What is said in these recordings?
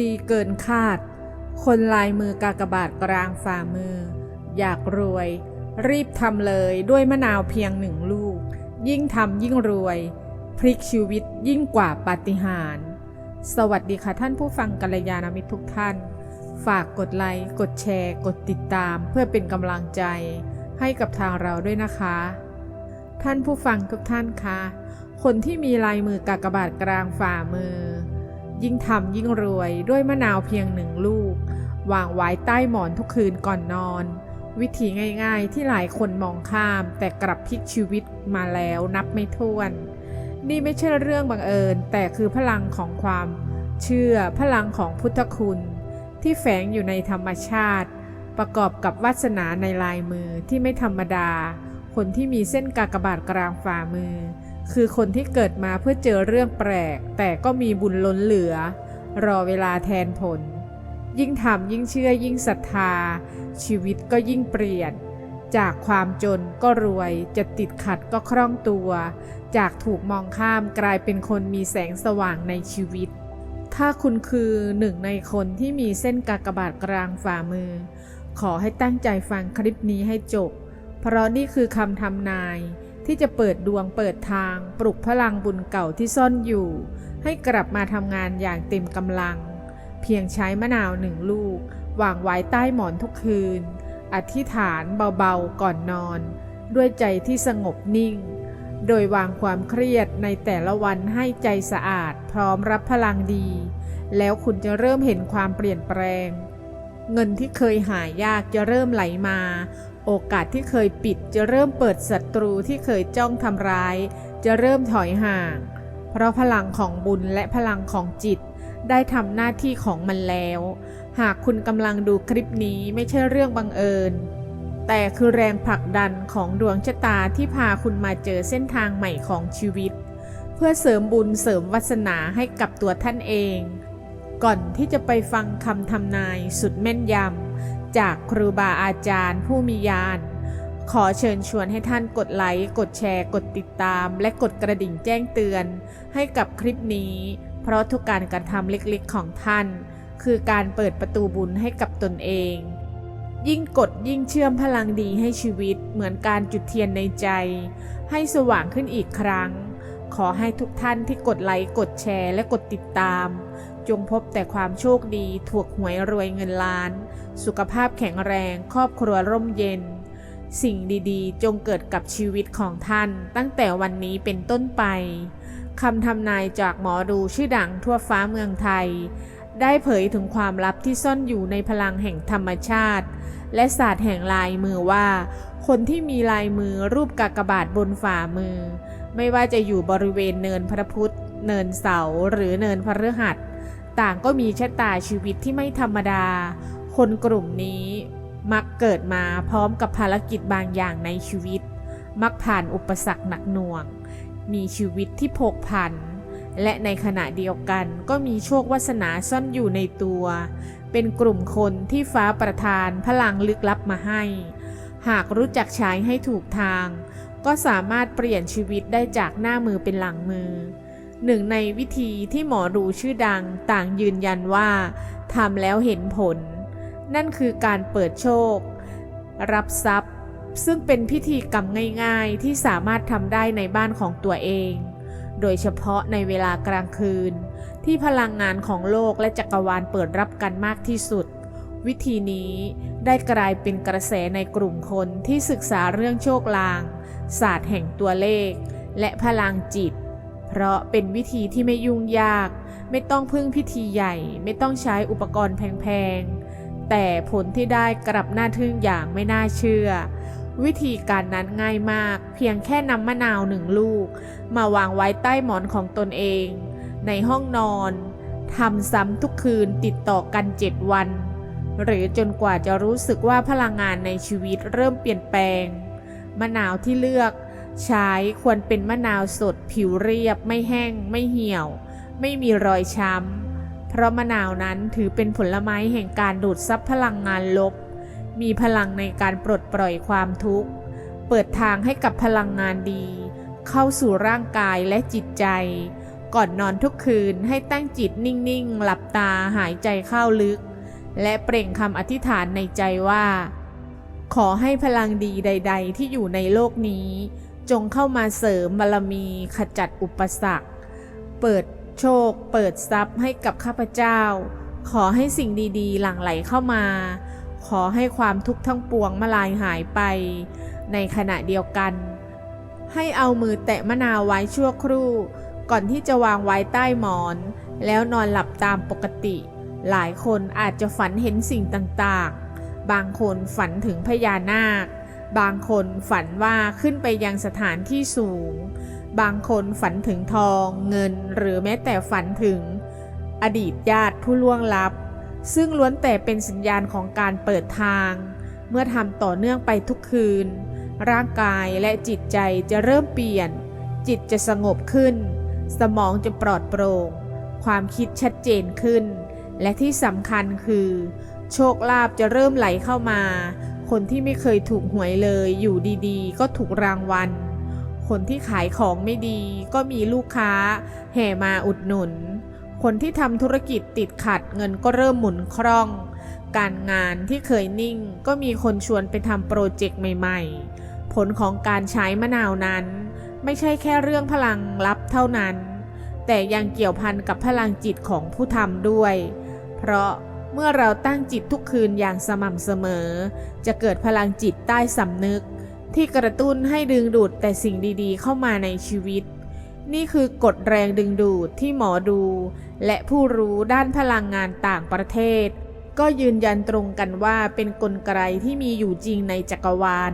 ดีเกินคาด คนลายมือกากบาทกลางฝ่ามือ อยากรวย รีบทำเลยด้วยมะนาวเพียงหนึ่งลูก ยิ่งทำยิ่งรวย พลิกชีวิตยิ่งกว่าปาฏิหาริย์สวัสดีค่ะท่านผู้ฟังกัลยาณมิตรทุกท่าน ฝากกดไลค์ กดแชร์ กดติดตามเพื่อเป็นกำลังใจ ให้กับทางเราด้วยนะคะ ท่านผู้ฟังทุกท่านคะ คนที่มีลายมือกากบาทกลางฝ่ามือ ยิ่งทำยิ่งรวยด้วยมะนาวเพียงหนึ่งลูก วางไว้ใต้หมอนทุกคืนก่อนนอน วิธีง่ายๆที่หลายคนมองข้าม แต่กลับพลิกชีวิตมาแล้วนับไม่ถ้วน นี่ไม่ใช่เรื่องบังเอิญ แต่คือพลังของความเชื่อพลังของพุทธคุณ ที่แฝงอยู่ในธรรมชาติ ประกอบกับวาสนาในลายมือที่ไม่ธรรมดา คนที่มีเส้นกากบาทกลางฝ่ามือ คือคนที่เกิดมาเพื่อเจอเรื่องแปลก แต่ก็มีบุญล้นเหลือ รอเวลาแทนผล ยิ่งทำยิ่งเชื่อยิ่งศรัทธา ชีวิตก็ยิ่งเปลี่ยน จากความจนก็รวย จะติดขัดก็คล่องตัว จากถูกมองข้ามกลายเป็นคนมีแสงสว่างในชีวิต ถ้าคุณคือหนึ่งในคนที่มีเส้นกากบาทกลางฝ่ามือ ขอให้ตั้งใจฟังคลิปนี้ให้จบ เพราะนี่คือคำทำนาย ที่จะเปิดดวงเปิดทาง ปลุกพลังบุญเก่าที่ซ่อนอยู่ ให้กลับมาทำงานอย่างเต็มกำลัง เพียงใช้มะนาวหนึ่งลูกวางไว้ใต้หมอนทุกคืน อธิษฐานเบาๆก่อนนอน ด้วยใจที่สงบนิ่ง โดยวางความเครียดในแต่ละวันให้ใจสะอาด พร้อมรับพลังดี แล้วคุณจะเริ่มเห็นความเปลี่ยนแปลง เงินที่เคยหายากจะเริ่มไหลมา โอกาสที่เคยปิดจะเริ่มเปิดศัตรูที่เคยจ้องทำร้าย จะเริ่มถอยห่าง เพราะพลังของบุญและพลังของจิต ได้ทำหน้าที่ของมันแล้ว หากคุณกำลังดูคลิปนี้ไม่ใช่เรื่องบังเอิญ แต่คือแรงผลักดันของดวงชะตาที่พาคุณมาเจอเส้นทางใหม่ของชีวิต เพื่อเสริมบุญเสริมวาสนาให้กับตัวท่านเอง ก่อนที่จะไปฟังคำทำนายสุดแม่นยำ จากครูบาอาจารย์ผู้มีญาณขอเชิญชวนให้ท่านกดไลค์ กดแชร์ กดติดตาม และกดกระดิ่งแจ้งเตือน ให้กับคลิปนี้ เพราะทุกการกระทำเล็กๆของท่าน คือการเปิดประตูบุญให้กับตนเอง ยิ่งกดยิ่งเชื่อมพลังดีให้ชีวิตเหมือนการจุดเทียนในใจ ให้สว่างขึ้นอีกครั้ง ขอให้ทุกท่านที่กดไลค์ กดแชร์ และกดติดตาม จงพบแต่ความโชคดี ถูกหวยรวยเงินล้าน สุขภาพแข็งแรง ครอบครัวร่มเย็น สิ่งดีๆ จงเกิดกับชีวิตของท่าน ตั้งแต่วันนี้เป็นต้นไปคำทำนายจากหมอดูชื่อดังทั่วฟ้าเมืองไทย ได้เผยถึงความลับที่ซ่อนอยู่ในพลังแห่งธรรมชาติ และศาสตร์แห่งลายมือว่า คนที่มีลายมือรูปกากบาทบนฝ่ามือ ไม่ว่าจะอยู่บริเวณเนินพระพุทธเนินเสาหรือเนินพระฤหัส ต่างก็มีชะตาชีวิตที่ไม่ธรรมดา คนกลุ่มนี้ มักเกิดมาพร้อมกับภารกิจบางอย่างในชีวิต มักผ่านอุปสรรคหนักหน่วง มีชีวิตที่ผกผัน และในขณะเดียวกันก็มีโชควาสนาซ่อนอยู่ในตัว เป็นกลุ่มคนที่ฟ้าประทานพลังลึกลับมาให้ หากรู้จักใช้ให้ถูกทาง ก็สามารถเปลี่ยนชีวิตได้จากหน้ามือเป็นหลังมือ หนึ่งในวิธีที่หมอดูชื่อดังต่างยืนยันว่าทำแล้วเห็นผล นั่นคือการเปิดโชค รับทรัพย์ ซึ่งเป็นพิธีกรรมง่ายๆ ที่สามารถทำได้ในบ้านของตัวเอง โดยเฉพาะในเวลากลางคืน ที่พลังงานของโลกและจักรวาลเปิดรับกันมากที่สุด วิธีนี้ได้กลายเป็นกระแสในกลุ่มคนที่ศึกษาเรื่องโชคลาง ศาสตร์แห่งตัวเลข และพลังจิต เพราะเป็นวิธีที่ไม่ยุ่งยาก ไม่ต้องพึ่งพิธีใหญ่ ไม่ต้องใช้อุปกรณ์แพงๆ แต่ผลที่ได้กลับน่าทึ่งอย่างไม่น่าเชื่อ วิธีการนั้นง่ายมาก เพียงแค่นำมะนาวหนึ่งลูก มาวางไว้ใต้หมอนของตนเอง ในห้องนอนทำซ้ำทุกคืนติดต่อกันเจ็ดวัน หรือจนกว่าจะรู้สึกว่าพลังงานในชีวิตเริ่มเปลี่ยนแปลง มะนาวที่เลือก ใช้ควรเป็นมะนาวสดผิวเรียบไม่แห้ง ไม่เหี่ยว ไม่มีรอยช้ำ เพราะมะนาวนั้นถือเป็นผลไม้แห่งการดูดซับพลังงานลบ มีพลังในการปลดปล่อยความทุกข์ เปิดทางให้กับพลังงานดี เข้าสู่ร่างกายและจิตใจ ก่อนนอนทุกคืนให้ตั้งจิตนิ่งๆ หลับตาหายใจเข้าลึก และเปล่งคำอธิษฐานในใจว่า ขอให้พลังดีใด ๆ ที่อยู่ในโลกนี้ จงเข้ามาเสริมบารมีขจัดอุปสรรค เปิดโชค เปิดทรัพย์ให้กับข้าพเจ้า ขอให้สิ่งดีๆ หลั่งไหลเข้ามา ขอให้ความทุกข์ทั้งปวงมาลายหายไป ในขณะเดียวกัน ให้เอามือแตะมะนาวไว้ชั่วครู่ ก่อนที่จะวางไว้ใต้หมอน แล้วนอนหลับตามปกติ หลายคนอาจจะฝันเห็นสิ่งต่างๆ บางคนฝันถึงพญานาค บางคนฝันว่าขึ้นไปยังสถานที่สูง บางคนฝันถึงทองเงินหรือแม้แต่ฝันถึง อดีตญาติผู้ล่วงลับ ซึ่งล้วนแต่เป็นสัญญาณของการเปิดทาง เมื่อทำต่อเนื่องไปทุกคืน ร่างกายและจิตใจจะเริ่มเปลี่ยน จิตจะสงบขึ้น สมองจะปลอดโปร่ง ความคิดชัดเจนขึ้น และที่สำคัญคือ โชคลาภจะเริ่มไหลเข้ามา คนที่ไม่เคยถูกหวยเลยอยู่ดีๆ ก็ถูกรางวัล คนที่ขายของไม่ดีก็มีลูกค้า แห่มาอุดหนุน คนที่ทำธุรกิจติดขัดเงินก็เริ่มหมุนคล่อง การงานที่เคยนิ่งก็มีคนชวนไปทำโปรเจกต์ใหม่ๆ ผลของการใช้มะนาวนั้น ไม่ใช่แค่เรื่องพลังลับเท่านั้น แต่ยังเกี่ยวพันกับพลังจิตของผู้ทำด้วย เพราะ เมื่อเราตั้งจิตทุกคืนอย่างสม่ำเสมอ จะเกิดพลังจิตใต้สำนึก ที่กระตุ้นให้ดึงดูดแต่สิ่งดีๆ เข้ามาในชีวิต นี่คือกฎแรงดึงดูดที่หมอดู และผู้รู้ด้านพลังงานต่างประเทศ ก็ยืนยันตรงกันว่าเป็นกลไกที่มีอยู่จริงในจักรวาล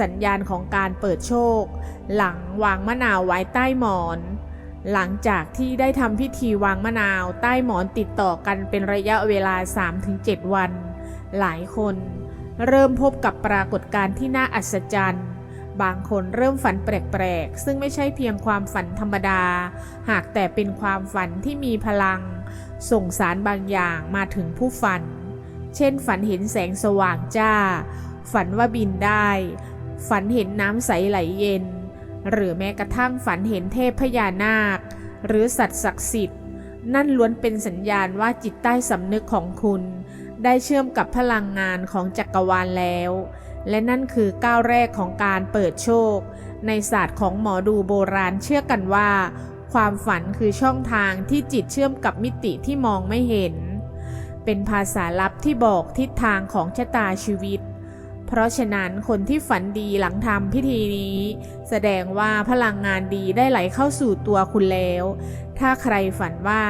สัญญาณของการเปิดโชค หลังวางมะนาวไว้ใต้หมอน หลังจากที่ได้ทำพิธีวางมะนาวใต้หมอนติดต่อกันเป็นระยะเวลา 3-7 วัน หลายคน เริ่มพบกับปรากฏการณ์ที่น่าอัศจรรย์ บางคนเริ่มฝันแปลกๆ ซึ่งไม่ใช่เพียงความฝันธรรมดา หากแต่เป็นความฝันที่มีพลัง ส่งสารบางอย่างมาถึงผู้ฝัน เช่นฝันเห็นแสงสว่างจ้า ฝันว่าบินได้ ฝันเห็นน้ำใสไหลเย็น หรือแม้กระทั่งฝันเห็นเทพพญานาค หรือสัตว์ศักดิ์สิทธิ์ นั่นล้วนเป็นสัญญาณว่าจิตใต้สำนึกของคุณ ได้เชื่อมกับพลังงานของจักรวาลแล้ว และนั่นคือก้าวแรกของการเปิดโชค ในศาสตร์ของหมอดูโบราณเชื่อกันว่า ความฝันคือช่องทางที่จิตเชื่อมกับมิติที่มองไม่เห็น เป็นภาษาลับที่บอกทิศทางของชะตาชีวิต เพราะฉะนั้นคนที่ฝันดีหลังทำพิธีนี้ แสดงว่าพลังงานดีได้ไหลเข้าสู่ตัวคุณแล้ว ถ้าใครฝันว่า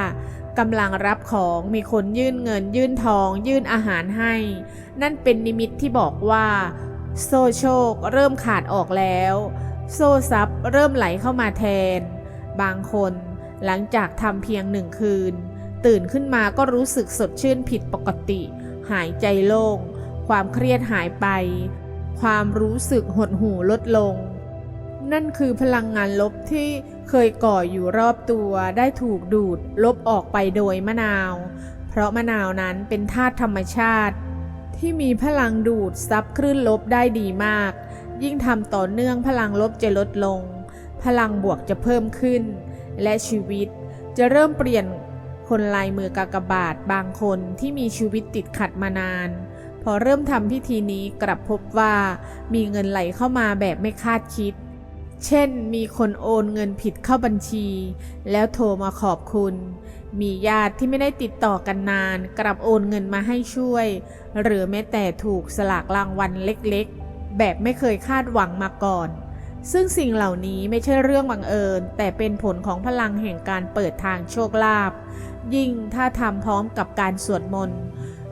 กำลังรับของมีคนยื่นเงิน ยื่นทอง ยื่นอาหารให้ นั่นเป็นนิมิตที่บอกว่า โซ่โชคเริ่มขาดออกแล้ว โซ่ทรัพย์เริ่มไหลเข้ามาแทน บางคนหลังจากทำเพียงหนึ่งคืน ตื่นขึ้นมาก็รู้สึกสดชื่นผิดปกติ หายใจโล่ง ความเครียดหายไป ความรู้สึกหดหู่ลดลง นั่นคือพลังงานลบที่เคยก่ออยู่รอบตัวได้ถูกดูดลบออกไปโดยมะนาว เพราะมะนาวนั้นเป็นธาตุธรรมชาติ ที่มีพลังดูดซับคลื่นลบได้ดีมาก ยิ่งทำต่อเนื่องพลังลบจะลดลง พลังบวกจะเพิ่มขึ้น และชีวิตจะเริ่มเปลี่ยนคนลายมือกากบาทบางคนที่มีชีวิตติดขัดมานาน พอเริ่มทำพิธีนี้กลับพบว่ามีเงินไหลเข้ามาแบบไม่คาดคิด เช่น มีคนโอนเงินผิดเข้าบัญชี แล้วโทรมาขอบคุณ มีญาติที่ไม่ได้ติดต่อกันนาน กลับโอนเงินมาให้ช่วย หรือแม้แต่ถูกสลากรางวัลเล็กๆ แบบไม่เคยคาดหวังมาก่อน ซึ่งสิ่งเหล่านี้ไม่ใช่เรื่องบังเอิญ แต่เป็นผลของพลังแห่งการเปิดทางโชคลาภยิ่งถ้าทำพร้อมกับการสวดมนต์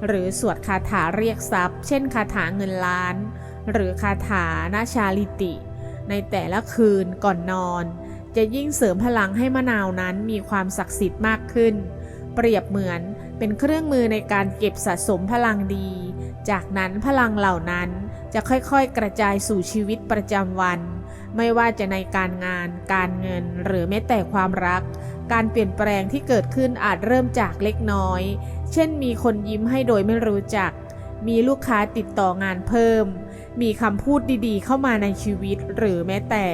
หรือสวดคาถาเรียกทรัพย์ เช่นคาถาเงินล้าน หรือคาถานาชาลิติ ในแต่ละคืนก่อนนอน จะยิ่งเสริมพลังให้มะนาวนั้นมีความศักดิ์สิทธิ์มากขึ้น เปรียบเหมือนเป็นเครื่องมือในการเก็บสะสมพลังดี จากนั้นพลังเหล่านั้นจะค่อยๆ กระจายสู่ชีวิตประจำวัน ไม่ว่าจะในการงาน การเงิน หรือแม้แต่ความรัก การเปลี่ยนแปลงที่เกิดขึ้นอาจเริ่มจากเล็กน้อย เช่นมีคนยิ้มให้โดยไม่รู้จัก มีลูกค้าติดต่องานเพิ่ม มีคำพูดดีๆ เข้ามาในชีวิตหรือแม้แต่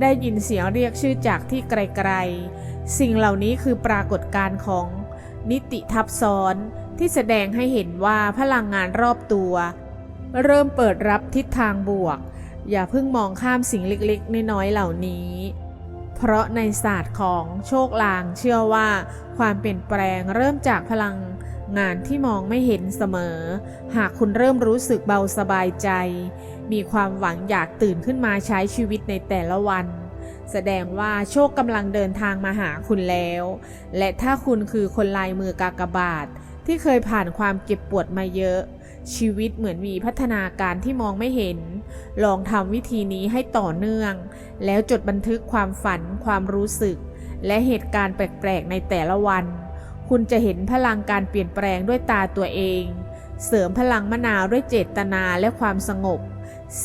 ได้ยินเสียงเรียกชื่อจากที่ไกลๆ สิ่งเหล่านี้คือปรากฏการณ์ของนิติทับซ้อนที่แสดงให้เห็นว่าพลังงานรอบตัว เริ่มเปิดรับทิศทางบวก อย่าเพิ่งมองข้ามสิ่งเล็กๆ น้อยๆ เหล่านี้ เพราะในศาสตร์ของโชคลางเชื่อว่า ความเปลี่ยนแปลงเริ่มจากพลัง งานที่มองไม่เห็นเสมอ หากคุณเริ่มรู้สึกเบาสบายใจ มีความหวังอยากตื่นขึ้นมาใช้ชีวิตในแต่ละวัน แสดงว่าโชคกำลังเดินทางมาหาคุณแล้ว และถ้าคุณคือคนลายมือกากบาท ที่เคยผ่านความเก็บปวดมาเยอะ ชีวิตเหมือนมีพัฒนาการที่มองไม่เห็น ลองทำวิธีนี้ให้ต่อเนื่อง แล้วจดบันทึกความฝันความรู้สึก และเหตุการณ์แปลกๆในแต่ละวัน คุณจะเห็นพลังการเปลี่ยนแปลงด้วยตาตัวเอง เสริมพลังมะนาวด้วยเจตนาและความสงบ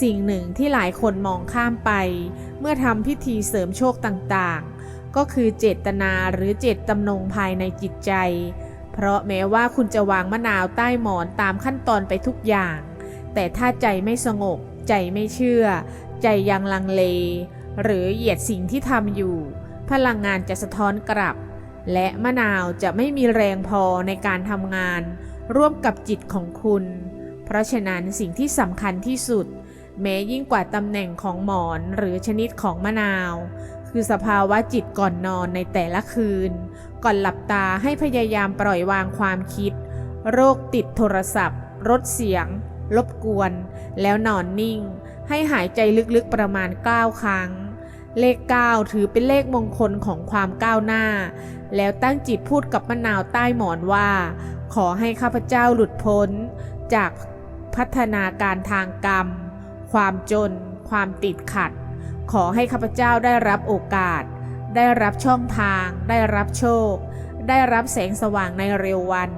สิ่งหนึ่งที่หลายคนมองข้ามไป เมื่อทำพิธีเสริมโชคต่างๆ ก็คือเจตนาหรือเจตจำนงภายในจิตใจ เพราะแม้ว่าคุณจะวางมะนาวใต้หมอนตามขั้นตอนไปทุกอย่าง แต่ถ้าใจไม่สงบ ใจไม่เชื่อ ใจยังลังเล หรือเหยียดสิ่งที่ทำอยู่ พลังงานจะสะท้อนกลับ และมะนาวจะไม่มีแรงพอในการทำงาน ร่วมกับจิตของคุณ เพราะฉะนั้นสิ่งที่สำคัญที่สุด แม้ยิ่งกว่าตำแหน่งของหมอนหรือชนิดของมะนาว คือสภาวะจิตก่อนนอนในแต่ละคืน ก่อนหลับตาให้พยายามปล่อยวางความคิด โรคติดโทรศัพท์รถเสียง รบกวน แล้วนอนนิ่ง ให้หายใจลึกๆประมาณ 9 ครั้ง เลข 9 ถือเป็นเลขมงคลของความก้าวหน้า แล้วตั้งจิตพูดกับมะนาวใต้หมอนว่า ขอให้ข้าพเจ้าหลุดพ้น จากพัฒนาการทางกรรม ความจน ความติดขัด ขอให้ข้าพเจ้าได้รับโอกาส ได้รับช่องทาง ได้รับโชค ได้รับแสงสว่างในเร็ววัน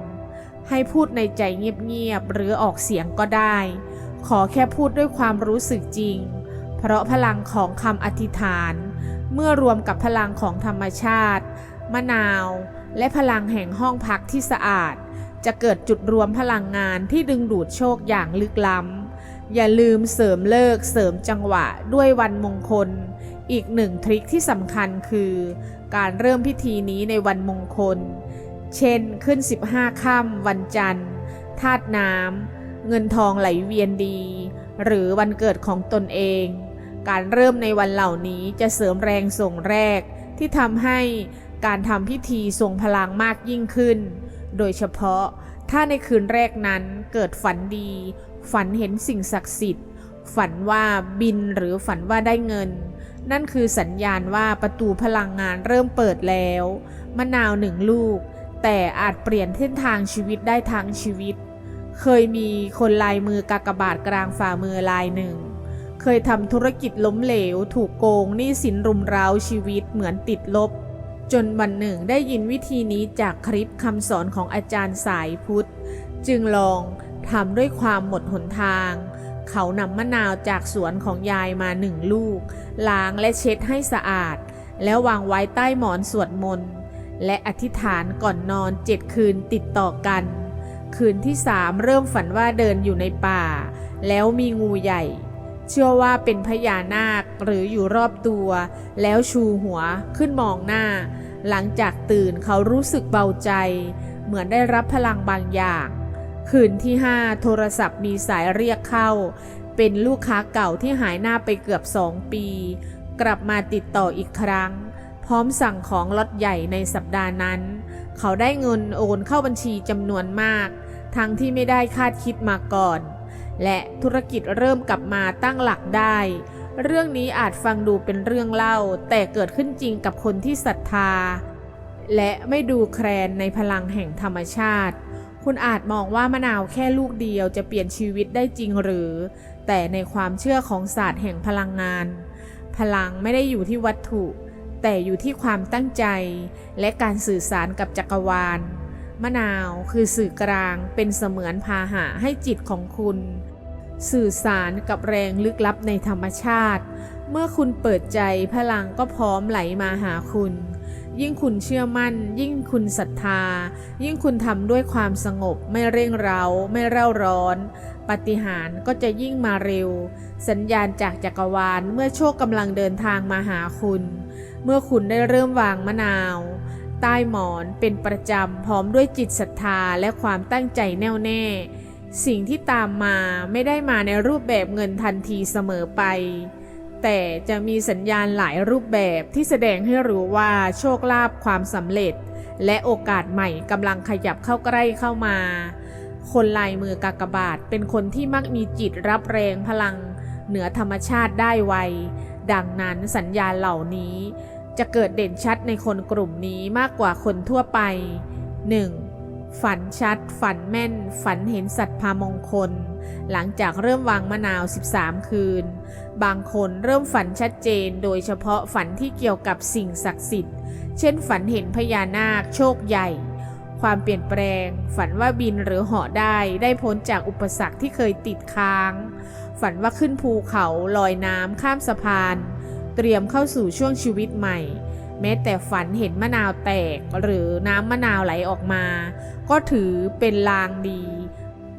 ให้พูดในใจเงียบๆหรือออกเสียงก็ได้ ขอแค่พูดด้วยความรู้สึกจริง เพราะพลังของคำอธิษฐาน เมื่อรวมกับพลังของธรรมชาติ มะนาว และพลังแห่งห้องพักที่สะอาด จะเกิดจุดรวมพลังงานที่ดึงดูดโชคอย่างลึกล้ำ อย่าลืมเสริมเลิกเสริมจังหวะด้วยวันมงคล อีกหนึ่งทริคที่สำคัญคือ การเริ่มพิธีนี้ในวันมงคล เช่น ขึ้น 15ค่ำวันจันทร์ธาตุน้ำเงินทองไหลเวียนดี หรือวันเกิดของตนเอง การเริ่มในวันเหล่านี้จะเสริมแรงส่งแรก ที่ทำให้การทำพิธีทรงพลังมากยิ่งขึ้น โดยเฉพาะถ้าในคืนแรกนั้นเกิดฝันดี ฝันเห็นสิ่งศักดิ์สิทธิ์ ฝันว่าบินหรือฝันว่าได้เงิน นั่นคือสัญญาณว่าประตูพลังงานเริ่มเปิดแล้วมะนาวหนึ่งลูก แต่อาจเปลี่ยนเส้นทางชีวิตได้ทั้งชีวิต เคยมีคนลายมือกากบาทกลางฝ่ามือลายหนึ่ง เคยทำธุรกิจล้มเหลว ถูกโกงหนี้สินรุมเร้าชีวิตเหมือนติดลบ จนวันหนึ่งได้ยินวิธีนี้จากคลิปคำสอนของอาจารย์สายพุทธ จึงลองทำด้วยความหมดหนทาง เขานำมะนาวจากสวนของยายมาหนึ่งลูก ล้างและเช็ดให้สะอาด แล้ววางไว้ใต้หมอนสวดมนต์และอธิษฐานก่อนนอนเจ็ดคืนติดต่อกัน คืนที่สามเริ่มฝันว่าเดินอยู่ในป่า แล้วมีงูใหญ่ เชื่อว่าเป็นพญานาคหรืออยู่รอบตัว แล้วชูหัวขึ้นมองหน้า หลังจากตื่นเขารู้สึกเบาใจ เหมือนได้รับพลังบางอย่าง คืนที่ห้าโทรศัพท์มีสายเรียกเข้า เป็นลูกค้าเก่าที่หายหน้าไปเกือบสองปี กลับมาติดต่ออีกครั้ง พร้อมสั่งของล็อตใหญ่ในสัปดาห์นั้น เขาได้เงินโอนเข้าบัญชีจำนวนมาก ทั้งที่ไม่ได้คาดคิดมาก่อน และธุรกิจเริ่มกลับมาตั้งหลักได้ เรื่องนี้อาจฟังดูเป็นเรื่องเล่า แต่เกิดขึ้นจริงกับคนที่ศรัทธา และไม่ดูแคลนในพลังแห่งธรรมชาติ คุณอาจมองว่ามะนาวแค่ลูกเดียวจะเปลี่ยนชีวิตได้จริงหรือ แต่ในความเชื่อของศาสตร์แห่งพลังงาน พลังไม่ได้อยู่ที่วัตถุ แต่อยู่ที่ความตั้งใจ และการสื่อสารกับจักรวาล มะนาวคือสื่อกลางเป็นเสมือนพาหะให้จิตของคุณ สื่อสารกับแรงลึกลับในธรรมชาติ เมื่อคุณเปิดใจพลังก็พร้อมไหลมาหาคุณ ยิ่งคุณเชื่อมั่น ยิ่งคุณศรัทธา ยิ่งคุณทำด้วยความสงบไม่เร่งเร้า ไม่เร่าร้อนปาฏิหารย์ก็จะยิ่งมาเร็ว สัญญาณจากจักรวาลเมื่อโชคกำลังเดินทางมาหาคุณ เมื่อคุณได้เริ่มวางมะนาว ใต้หมอนเป็นประจำพร้อมด้วยจิตศรัทธาและความตั้งใจแน่วแน่ สิ่งที่ตามมาไม่ได้มาในรูปแบบเงินทันทีเสมอไป แต่จะมีสัญญาณหลายรูปแบบที่แสดงให้รู้ว่าโชคลาภความสำเร็จ และโอกาสใหม่กำลังขยับเข้าใกล้เข้ามา คนลายมือกากบาทเป็นคนที่มักมีจิตรับแรงพลัง เหนือธรรมชาติได้ไวดังนั้นสัญญาณเหล่านี้ จะเกิดเด่นชัดในคนกลุ่มนี้มากกว่าคนทั่วไป 1. ฝันชัด ฝันแม่น ฝันเห็นสัตว์พามงคล หลังจากเริ่มวางมะนาว 13 คืน บางคนเริ่มฝันชัดเจน โดยเฉพาะฝันที่เกี่ยวกับสิ่งศักดิ์สิทธิ์ เช่น ฝันเห็นพญานาค โชคใหญ่ ความเปลี่ยนแปลง ฝันว่าบินหรือเหาะได้ ได้พ้นจากอุปสรรคที่เคยติดค้าง ฝันว่าขึ้นภูเขา ลอยน้ำข้ามสะพาน เตรียมเข้าสู่ช่วงชีวิตใหม่ แม้แต่ฝันเห็นมะนาวแตกหรือน้ำมะนาวไหลออกมา ก็ถือเป็นลางดี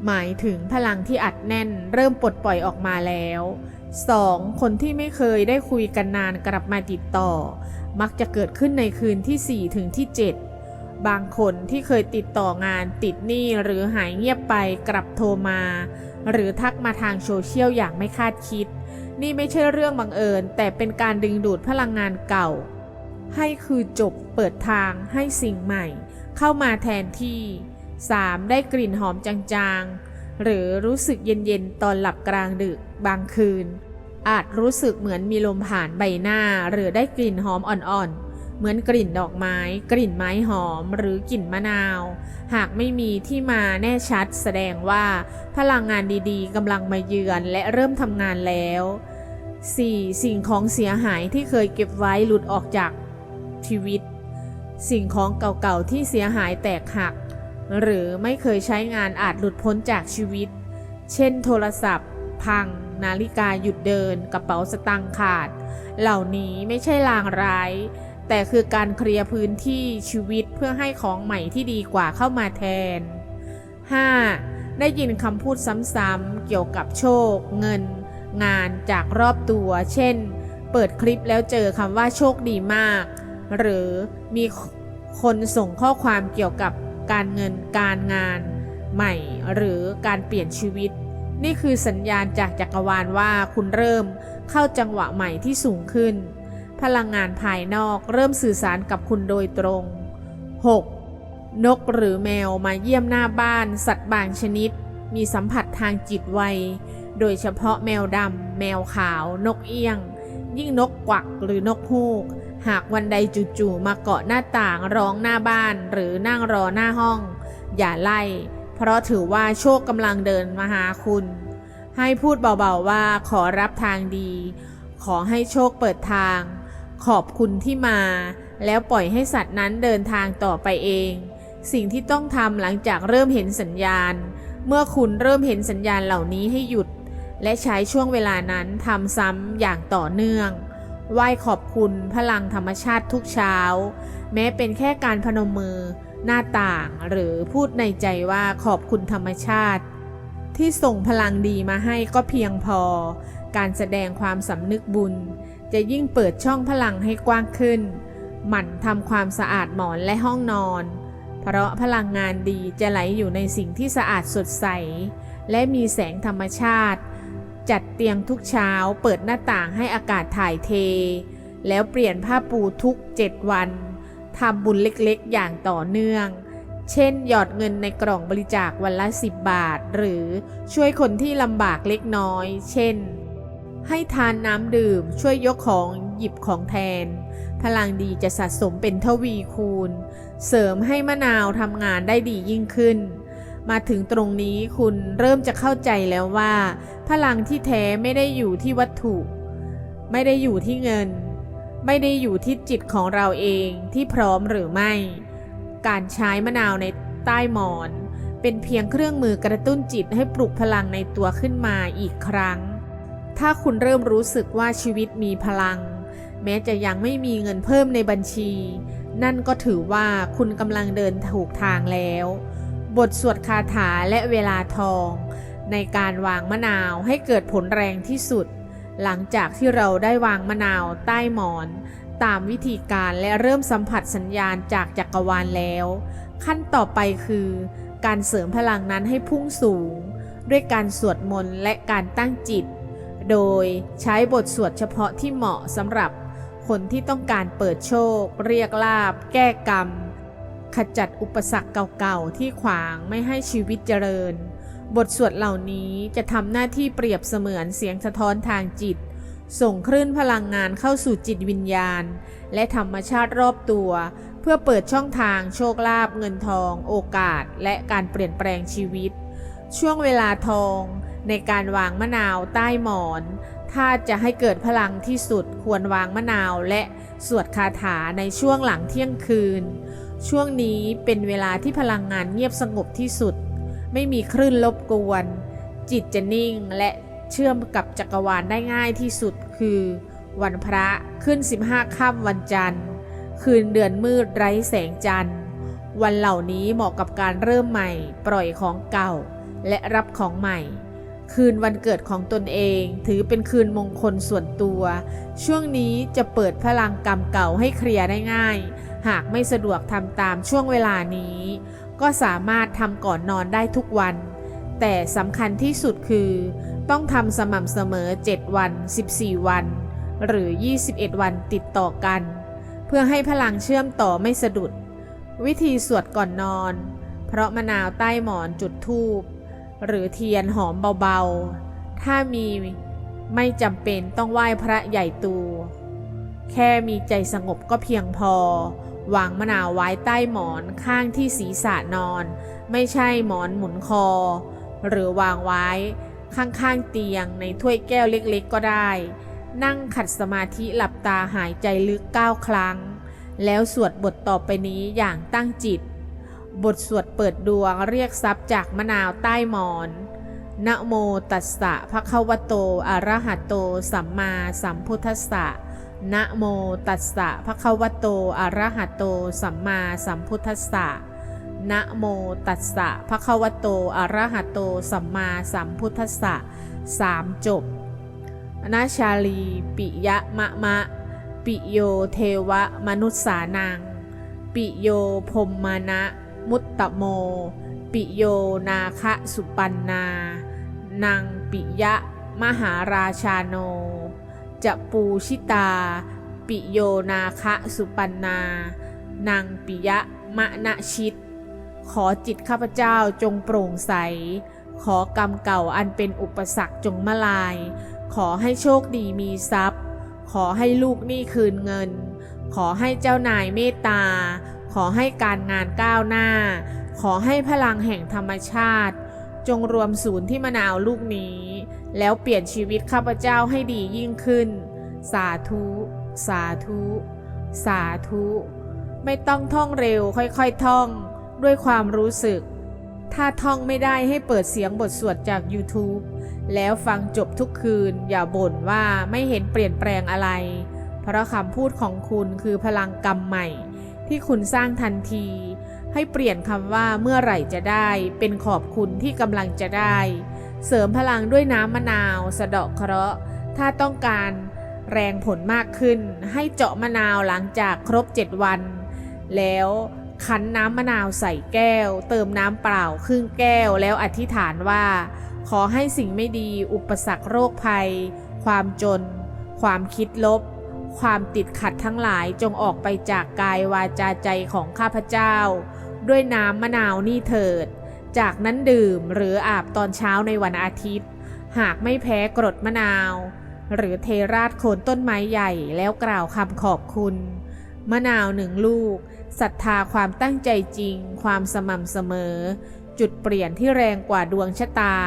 หมายถึงพลังที่อัดแน่น เริ่มปลดปล่อยออกมาแล้ว 2. คนที่ไม่เคยได้คุยกันนานกลับมาติดต่อ มักจะเกิดขึ้นในคืนที่ 4 ถึงที่ 7 บางคนที่เคยติดต่องานติดหนี้หรือหายเงียบไปกลับโทรมา หรือทักมาทางโซเชียลอย่างไม่คาดคิด นี่ไม่ใช่เรื่องบังเอิญ แต่เป็นการดึงดูดพลังงานเก่า ให้คือจบเปิดทางให้สิ่งใหม่ เข้ามาแทนที่ 3. ได้กลิ่นหอมจางๆ หรือรู้สึกเย็นๆ ตอนหลับกลางดึกบางคืน อาจรู้สึกเหมือนมีลมผ่านใบหน้า หรือได้กลิ่นหอมอ่อนๆ เหมือนกลิ่นดอกไม้ กลิ่นไม้หอมหรือกลิ่นมะนาว หากไม่มีที่มาแน่ชัดแสดงว่าพลังงานดีๆกำลังมาเยือนและเริ่มทำงานแล้ว 4. สิ่งของเสียหายที่เคยเก็บไว้หลุดออกจากชีวิต สิ่งของเก่าๆที่เสียหายแตกหัก หรือไม่เคยใช้งานอาจหลุดพ้นจากชีวิต เช่น โทรศัพท์ พัง นาฬิกาหยุดเดิน กระเป๋าสตางค์ขาด เหล่านี้ไม่ใช่ลางร้าย แต่คือการเคลียร์พื้นที่ชีวิตเพื่อให้ของใหม่ที่ดีกว่าเข้ามาแทน 5. ได้ยินคำพูดซ้ำๆเกี่ยวกับโชค เงิน งานจากรอบตัว เช่น เปิดคลิปแล้วเจอคำว่าโชคดีมาก หรือมีคนส่งข้อความเกี่ยวกับการเงินการงานใหม่ หรือการเปลี่ยนชีวิต นี่คือสัญญาณจากจักรวาลว่าคุณเริ่มเข้าจังหวะใหม่ที่สูงขึ้น พลังงานภายนอกเริ่มสื่อสารกับคุณโดยตรง 6. นกหรือแมวมาเยี่ยมหน้าบ้าน สัตว์บางชนิด มีสัมผัสทางจิตไว โดยเฉพาะแมวดำ แมวขาวนกเอี้ยง ยิ่งนกกวักหรือนกฮูก หากวันใดจู่ๆมาเกาะหน้าต่างร้องหน้าบ้านหรือนั่งรอหน้าห้อง อย่าไล่ เพราะถือว่าโชคกำลังเดินมาหาคุณ ให้พูดเบาๆว่าขอรับทางดี ขอให้โชคเปิดทาง ขอบคุณที่มา แล้วปล่อยให้สัตว์นั้นเดินทางต่อไปเอง สิ่งที่ต้องทำหลังจากเริ่มเห็นสัญญาณ เมื่อคุณเริ่มเห็นสัญญาณเหล่านี้ให้หยุด และใช้ช่วงเวลานั้นทำซ้ำอย่างต่อเนื่องไหว้ขอบคุณพลังธรรมชาติทุกเช้า แม้เป็นแค่การพนมมือ หน้าต่างหรือพูดในใจว่าขอบคุณธรรมชาติ ที่ส่งพลังดีมาให้ก็เพียงพอ การแสดงความสำนึกบุญ จะยิ่งเปิดช่องพลังให้กว้างขึ้น หมั่นทำความสะอาดหมอนและห้องนอน เพราะพลังงานดีจะไหลอยู่ในสิ่งที่สะอาดสดใส และมีแสงธรรมชาติ จัดเตียงทุกเช้าเปิดหน้าต่างให้อากาศถ่ายเท แล้วเปลี่ยนผ้าปูทุก 7 วันทำบุญเล็กๆ อย่างต่อเนื่อง เช่น หยอดเงินในกล่องบริจาควันละ 10 บาท หรือช่วยคนที่ลำบากเล็กน้อย เช่น ให้ทานน้ำดื่มช่วยยกของหยิบของแทน พลังดีจะสะสมเป็นทวีคูณ เสริมให้มะนาวทำงานได้ดียิ่งขึ้น มาถึงตรงนี้คุณเริ่มจะเข้าใจแล้วว่า พลังที่แท้ไม่ได้อยู่ที่วัตถุ ไม่ได้อยู่ที่เงิน ไม่ได้อยู่ที่จิตของเราเองที่พร้อมหรือไม่ การใช้มะนาวในใต้หมอน เป็นเพียงเครื่องมือกระตุ้นจิตให้ปลุกพลังในตัวขึ้นมาอีกครั้ง ถ้าคุณเริ่มรู้สึกว่าชีวิตมีพลัง แม้จะยังไม่มีเงินเพิ่มในบัญชี นั่นก็ถือว่าคุณกำลังเดินถูกทางแล้ว บทสวดคาถาและเวลาทอง ในการวางมะนาวให้เกิดผลแรงที่สุด หลังจากที่เราได้วางมะนาวใต้หมอน ตามวิธีการและเริ่มสัมผัสสัญญาณจากจักรวาลแล้ว ขั้นต่อไปคือ การเสริมพลังนั้นให้พุ่งสูง ด้วยการสวดมนต์และการตั้งจิต โดยใช้บทสวดเฉพาะที่เหมาะสำหรับคนที่ต้องการเปิดโชค เรียกลาบ แก้กรรม ขจัดอุปสรรคเก่าๆ ที่ขวางไม่ให้ชีวิตเจริญ บทสวดเหล่านี้จะทำหน้าที่เปรียบเสมือนเสียงสะท้อนทางจิต ส่งคลื่นพลังงานเข้าสู่จิตวิญญาณ และธรรมชาติรอบตัว เพื่อเปิดช่องทางโชคลาภเงินทอง โอกาส และการเปลี่ยนแปลงชีวิต ช่วงเวลาทอง ในการวางมะนาวใต้หมอน ถ้าจะให้เกิดพลังที่สุดควรวางมะนาวและสวดคาถาในช่วงหลังเที่ยงคืน ช่วงนี้เป็นเวลาที่พลังงานเงียบสงบที่สุด ไม่มีคลื่นรบกวน จิตจะนิ่งและเชื่อมกับจักรวาลได้ง่ายที่สุดคือ วันพระขึ้น 15ค่ำวันจันทร์ คืนเดือนมืดไร้แสงจันทร์ วันเหล่านี้เหมาะกับการเริ่มใหม่ ปล่อยของเก่า และรับของใหม่ คืนวันเกิดของตนเอง ถือเป็นคืนมงคลส่วนตัว ช่วงนี้จะเปิดพลังกรรมเก่าให้เคลียร์ได้ง่าย หากไม่สะดวกทำตามช่วงเวลานี้ ก็สามารถทำก่อนนอนได้ทุกวัน แต่สำคัญที่สุดคือ ต้องทำสม่ำเสมอ 7 วัน 14 วัน หรือ 21 วันติดต่อกัน เพื่อให้พลังเชื่อมต่อไม่สะดุด วิธีสวดก่อนนอน เพราะมะนาวใต้หมอนจุดธูป หรือเทียนหอมเบาๆ ถ้ามีไม่จำเป็นต้องไหว้พระใหญ่ตู แค่มีใจสงบก็เพียงพอ วางมะนาวไว้ใต้หมอนข้างที่ศีรษะนอน ไม่ใช่หมอนหมุนคอ หรือวางไว้ข้างๆเตียงในถ้วยแก้วเล็กๆก็ได้ นั่งขัดสมาธิหลับตาหายใจลึกเก้าครั้ง แล้วสวดบทต่อไปนี้อย่างตั้งจิต บทสวดเปิดดวงเรียกทรัพย์จากมะนาวใต้หมอน นะโมตัสสะภะคะวะโต อะระหะโต สัมมาสัมพุทธัสสะ นะโมตัสสะภะคะวะโต อะระหะโต สัมมาสัมพุทธัสสะ นะโมตัสสะภะคะวะโต อะระหะโต สัมมาสัมพุทธัสสะสามจบนาชาลี ปิยะมะมะ ปิโยเทวะมนุษสานัง ปิโยพมมานะ มุตตะโม ปิโยนาคะสุปันนา นางปิยะ มหาราชาโน จะปูชิตา ปิโยนาคะสุปันนา นางปิยะมะนะชิต ขอจิตข้าพเจ้าจงโปร่งใส ขอกรรมเก่าอันเป็นอุปสรรคจงมาลาย ขอให้โชคดีมีทรัพย์ ขอให้ลูกหนี้คืนเงิน ขอให้เจ้านายเมตตา ขอให้การงานก้าวหน้า ขอให้พลังแห่งธรรมชาติ จงรวมศูนย์ที่มะนาวลูกนี้ แล้วเปลี่ยนชีวิตข้าพเจ้าให้ดียิ่งขึ้น สาธุ สาธุ สาธุ ไม่ต้องท่องเร็วค่อยๆท่อง ด้วยความรู้สึก ถ้าท่องไม่ได้ให้เปิดเสียงบทสวดจาก YouTube แล้วฟังจบทุกคืนอย่าบ่นว่าไม่เห็นเปลี่ยนแปลงอะไร เพราะคำพูดของคุณคือพลังกรรมใหม่ ที่คุณสร้างทันที ให้เปลี่ยนคำว่าเมื่อไหร่จะได้ เป็นขอบคุณที่กำลังจะได้ เสริมพลังด้วยน้ำมะนาว สะเดาะเคราะห์ ถ้าต้องการแรงผลมากขึ้น ให้เจาะมะนาวหลังจากครบ 7 วัน แล้วคั้นน้ำมะนาวใส่แก้ว เติมน้ำเปล่าครึ่งแก้วแล้วอธิษฐานว่า ขอให้สิ่งไม่ดี อุปสรรคโรคภัย ความจน ความคิดลบ ความติดขัดทั้งหลายจงออกไปจากกายวาจาใจของข้าพเจ้า ด้วยน้ำมะนาวนี่เถิด จากนั้นดื่มหรืออาบตอนเช้าในวันอาทิตย์ หากไม่แพ้กรดมะนาว หรือเทราดโคนต้นไม้ใหญ่แล้วกล่าวคำขอบคุณ มะนาวหนึ่งลูกศรัทธาความตั้งใจจริง ความสม่ำเสมอ จุดเปลี่ยนที่แรงกว่าดวงชะตา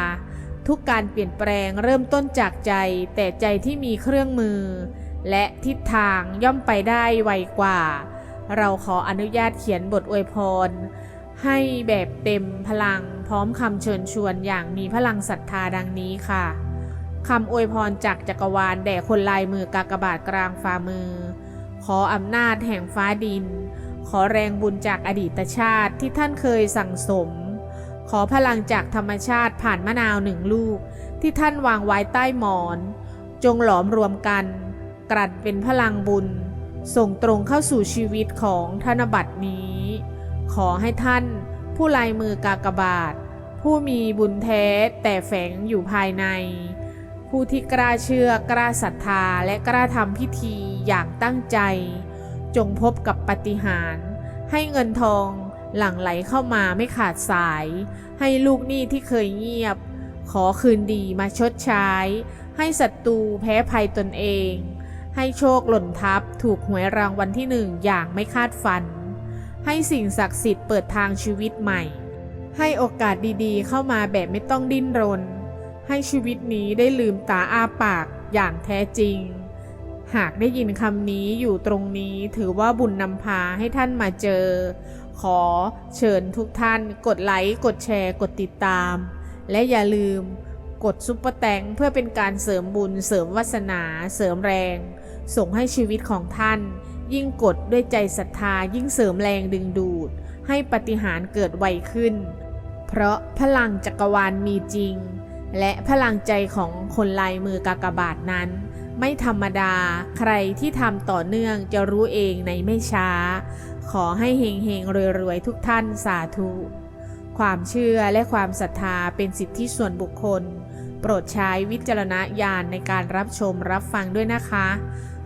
ทุกการเปลี่ยนแปลงเริ่มต้นจากใจ แต่ใจที่มีเครื่องมือ และทิศทางย่อมไปได้ไวกว่า เราขออนุญาตเขียนบทอวยพร ให้แบบเต็มพลังพร้อมคำเชิญชวนอย่างมีพลังศรัทธาดังนี้ค่ะคำอวยพรจากจักรวาลแด่คนลายมือกากบาทกลางฝ่ามือ ขออำนาจแห่งฟ้าดิน ขอแรงบุญจากอดีตชาติที่ท่านเคยสั่งสม ขอพลังจากธรรมชาติผ่านมะนาวหนึ่งลูก ที่ท่านวางไว้ใต้หมอน จงหลอมรวมกัน กลั่นเป็นพลังบุญ ส่งตรงเข้าสู่ชีวิตของธนบัตรนี้ ขอให้ท่านผู้ลายมือกากบาท ผู้มีบุญแท้แต่แฝงอยู่ภายใน ผู้ที่กล้าเชื่อกล้าศรัทธาและกล้าทำพิธีอย่างตั้งใจ จงพบกับปาฏิหารย์ให้เงินทองหลั่งไหลเข้ามาไม่ขาดสาย ให้ลูกหนี้ที่เคยเงียบ ขอคืนดีมาชดใช้ ให้ศัตรูแพ้ภัยตนเอง ให้โชคหล่นทับถูกหวยรางวัลที่หนึ่งอย่างไม่คาดฝัน ให้สิ่งศักดิ์สิทธิ์เปิดทางชีวิตใหม่ ให้โอกาสดีๆ เข้ามาแบบไม่ต้องดิ้นรน ให้ชีวิตนี้ได้ลืมตาอ้าปากอย่างแท้จริง หากได้ยินคำนี้อยู่ตรงนี้ถือว่าบุญนำพาให้ท่านมาเจอ ขอเชิญทุกท่านกดไลค์กดแชร์กดติดตาม และอย่าลืมกดซุปเปอร์แตงเพื่อเป็นการเสริมบุญเสริมวาสนา เสริมแรง ส่งให้ชีวิตของท่าน ยิ่งกดด้วยใจศรัทธายิ่งเสริมแรงดึงดูด ให้ปฏิหารเกิดไวขึ้น เพราะพลังจักรวาลมีจริง และพลังใจของคนลายมือกากบาทนั้น ไม่ธรรมดาใครที่ทำต่อเนื่องจะรู้เองในไม่ช้า ขอให้เฮงเฮงรวยรวยๆทุกท่านสาธุ ความเชื่อและความศรัทธาเป็นสิทธิส่วนบุคคลโปรดใช้วิจารณญาณในการรับชมรับฟังด้วยนะคะ